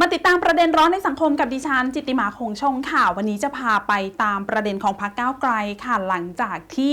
มาติดตามประเด็นร้อนในสังคมกับดิฉัน จิตติมาคงชงค่ะ วันนี้จะพาไปตามประเด็นของพรรคก้าวไกลค่ะ หลังจากที่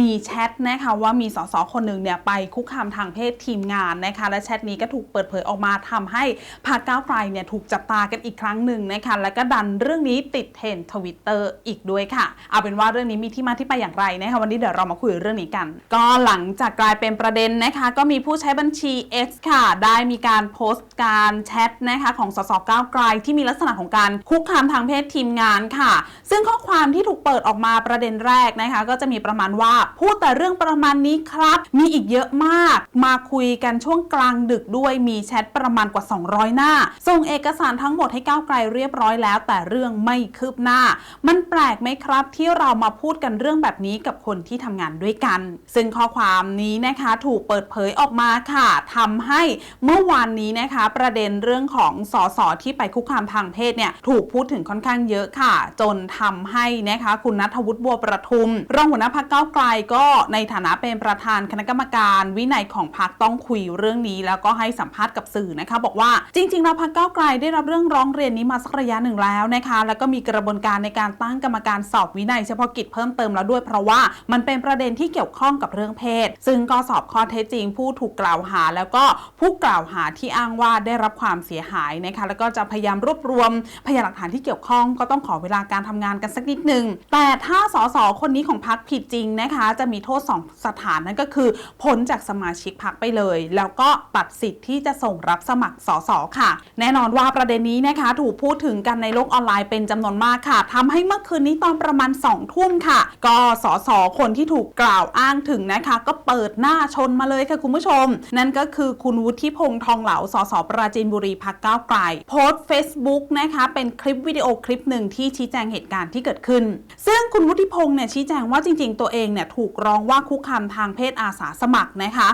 มีแชทนะคะว่ามีสสคนหนึ่งเนี่ยไปคุกคามทางเพศทีมงานนะคะ และแชทนี้ก็ถูกเปิดเผยออกมาทำให้พรรคก้าวไกลเนี่ยถูกจับตากันอีกครั้งหนึ่งนะคะ และก็ดันเรื่องนี้ติดเทรนทวิตเตอร์อีกด้วยค่ะ เอาเป็นว่าเรื่องนี้มีที่มาที่ไปอย่างไรนะคะวันนี้เดี๋ยวเรามาคุยเรื่องนี้กัน ก็หลังจากกลายเป็นประเด็นนะคะ ก็มีผู้ใช้บัญชี X ค่ะ ได้มีการโพสต์การแชทนะคะของสสก้าวไกลที่มีลักษณะของการคุกคามทางเพศทีมงานค่ะ ซึ่งข้อความที่ถูกเปิดออกมาประเด็นแรกนะคะ ก็จะมีประมาณว่าพูดแต่เรื่องประมาณนี้ครับ มีอีกเยอะมาก มาคุยกันช่วงกลางดึกด้วยมีแชทประมาณกว่า 200 หน้า ส่งเอกสารทั้งหมดให้ก้าวไกลเรียบร้อยแล้ว แต่เรื่องไม่คืบหน้า มันแปลกไหมครับที่เรามาพูดกันเรื่องแบบนี้กับคนที่ทำงานด้วยกัน ซึ่งข้อความนี้นะคะถูกเปิดเผยออกมาค่ะทำให้เมื่อวานนี้นะคะ ประเด็นเรื่องของสสที่ไปคุกคามทางเพศเนี่ยถูกพูดถึงค่อนข้างเยอะค่ะ จนทำให้นะคะคุณนัทวุฒิบัวประทุม รองหัวหน้าพักเก้าไกลก็ในฐานะเป็นประธานคณะกรรมการวินัยของพักต้องคุยเรื่องนี้ แล้วก็ให้สัมภาษณ์กับสื่อนะคะ บอกว่าจริงๆแล้วพักเก้าไกลได้รับเรื่องร้องเรียนนี้มาสักระยะหนึ่งแล้วนะคะ แล้วก็มีกระบวนการในการตั้งกรรมการสอบวินัยเฉพาะกิจเพิ่มเติมแล้วด้วยเพราะว่ามันเป็นประเด็นที่เกี่ยวข้องกับเรื่องเพศ ซึ่งก็สอบข้อเท็จจริง ผู้ถูกกล่าวหา แล้วก็ผู้กล่าวหาที่อ้างว่าได้รับความเสียหายนะคะแล้วก็จะพยายามรวบรวมพยานหลักฐานที่เกี่ยวข้อง ก็ต้องขอเวลาการทำงานกันสักนิดหนึ่งแต่ถ้าสสคนนี้ของพักผิดจริงนะคะ จะมีโทษสองสถานนั่นก็คือพ้นจากสมาชิกพักไปเลย แล้วก็ตัดสิทธิ์ที่จะส่งรับสมัครสสค่ะ แน่นอนว่าประเด็นนี้นะคะถูกพูดถึงกันในโลกออนไลน์เป็นจำนวนมากค่ะทำให้เมื่อคืนนี้ตอนประมาณ2องทุ่มค่ะ ก็สสคนที่ถูกกล่าวอ้างถึงนะคะ ก็เปิดหน้าชนมาเลยค่ะคุณผู้ชม นั่นก็คือคุณวุฒิพงษ์ทองเหลาสสปราจีนบุรีพักก้าวไกลโพสต์ Facebook นะคะเป็นคลิปวิดีโอคลิปหนึ่งที่ชี้แจงเหตุการณ์ที่เกิดขึ้น ซึ่งคุณวุฒิพงศ์เนี่ยชี้แจงว่าจริง ๆ ตัวเองเนี่ยถูกร้องว่าคุกคามทางเพศอาสาสมัครนะคะ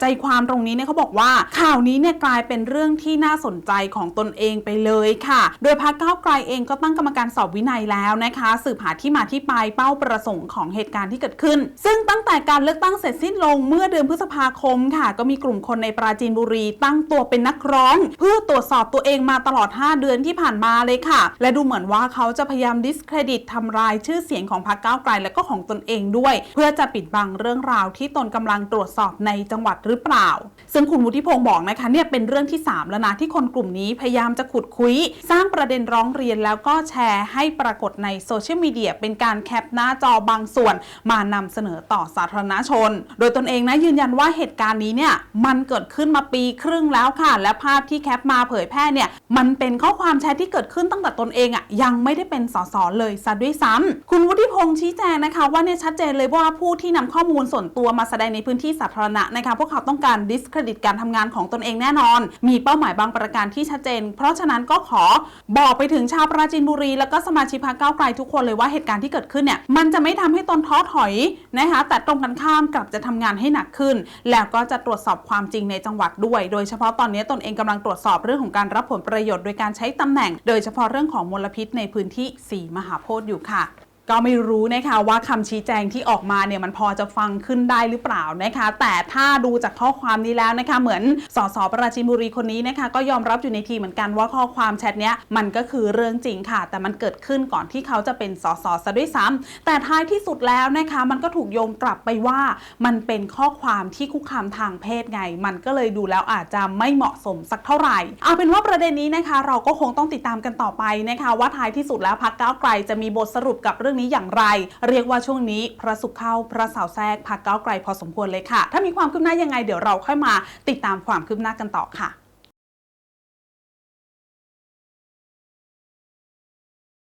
ใจความตรงนี้เนี่ยเขาบอกว่าข่าวนี้เนี่ยกลายเป็นเรื่องที่น่าสนใจของตนเองไปเลยค่ะ โดยพรรคก้าวไกลเองก็ตั้งกรรมการสอบวินัยแล้วนะคะ สืบหาที่มาที่ไปเป้าประสงค์ของเหตุการณ์ที่เกิดขึ้น ซึ่งตั้งแต่การเลือกตั้งเสร็จสิ้นลงเมื่อเดือนพฤษภาคมค่ะ ก็มีกลุ่มคนในปราจีนบุรี ตั้งตัวเป็นนักร้อง เพื่อตรวจสอบตัวเองมาตลอด 5 เดือนที่ผ่านมาเลยค่ะ และดูเหมือนว่าเขาจะพยายามดิสเครดิตทำลายชื่อเสียงของพรรคก้าวไกลและก็ของตนเองด้วย เพื่อจะปิดบังเรื่องราวที่ตนกำลังตรวจสอบในจังหวัดหรือเปล่า ซึ่งคุณวุฒิพงศ์บอกนะคะเนี่ยเป็นเรื่องที่ 3 แล้วนะที่คนกลุ่มนี้พยายามจะขุดคุย สร้างประเด็นร้องเรียนแล้วก็แชร์ให้ปรากฏในโซเชียลมีเดียเป็นการแคปหน้าจอบางส่วน มานำเสนอต่อสาธารณชน โดยตนเองนะยืนยันว่าเหตุการณ์นี้เนี่ยมันเกิดขึ้นมาปีครึ่งแล้วค่ะ และภาพที่แคปมาเผยแพร่เนี่ยมันเป็นข้อความแชทที่เกิดขึ้นตั้งแต่ตนเองอะ่ะยังไม่ได้เป็นสสเลยซะด้วยซ้ำคุณวุฒิพงศ์ชี้แจงนะคะว่าเนี่ยชัดเจนเลยว่าผู้ที่นำข้อมูลส่วนตัวมาแสดงในพื้นที่สาธารณะนะคะพวกเขาต้องการดิสเครดิตการทำงานของตนเองแน่นอน มีเป้าหมายบางประการที่ชัดเจน เพราะฉะนั้นก็ขอบอกไปถึงชาวปราจีนบุรี แล้วก็สมาชิกพรรคก้าวไกลทุกคนเลยว่าเหตุการณ์ที่เกิดขึ้นเนี่ยมันจะไม่ทำให้ตนท้อถอยนะคะแต่ตรงกันข้ามกลับจะทำงานให้หนักขึ้น แล้วก็จะตรวจสอบความจริงในจังหวัดด้วย โดยเฉพาะตอนนี้ตนเองกำลังตรวจสอบเรื่องของการรับผลประโยชน์โดยการใช้ตำแหน่ง โดยเฉพาะเรื่องของมลพิษในพื้นที่ 4 มหาโพธิ์อยู่ค่ะ ก็ไม่รู้นะคะว่าคำชี้แจงที่ออกมาเนี่ยมันพอจะฟังขึ้นได้หรือเปล่านะคะ แต่ถ้าดูจากข้อความนี้แล้วนะคะ เหมือนสสปราจีนบุรีคนนี้นะคะ ก็ยอมรับอยู่ในทีเหมือนกันว่าข้อความแชทเนี้ยมันก็คือเรื่องจริงค่ะ แต่มันเกิดขึ้นก่อนที่เขาจะเป็นสสซะด้วยซ้ำแต่ท้ายที่สุดแล้วนะคะ มันก็ถูกโยงกลับไปว่ามันเป็นข้อความที่คุกคามทางเพศไง มันก็เลยดูแล้วอาจจะไม่เหมาะสมสักเท่าไหร่เอาเป็นว่าประเด็นนี้นะคะ เราก็คงต้องติดตามกันต่อไปนะคะ ว่าท้ายที่สุดแล้วพักก้าวไกลจะมีบทสรุปกับเรื่องนี้อย่างไร เรียกว่าช่วงนี้พระสุขเข้าพระเสาแทรกพักเก้าไกลพอสมควรเลยค่ะ ถ้ามีความคืบหน้ายังไงเดี๋ยวเราค่อยมาติดตามความคืบหน้ากันต่อค่ะ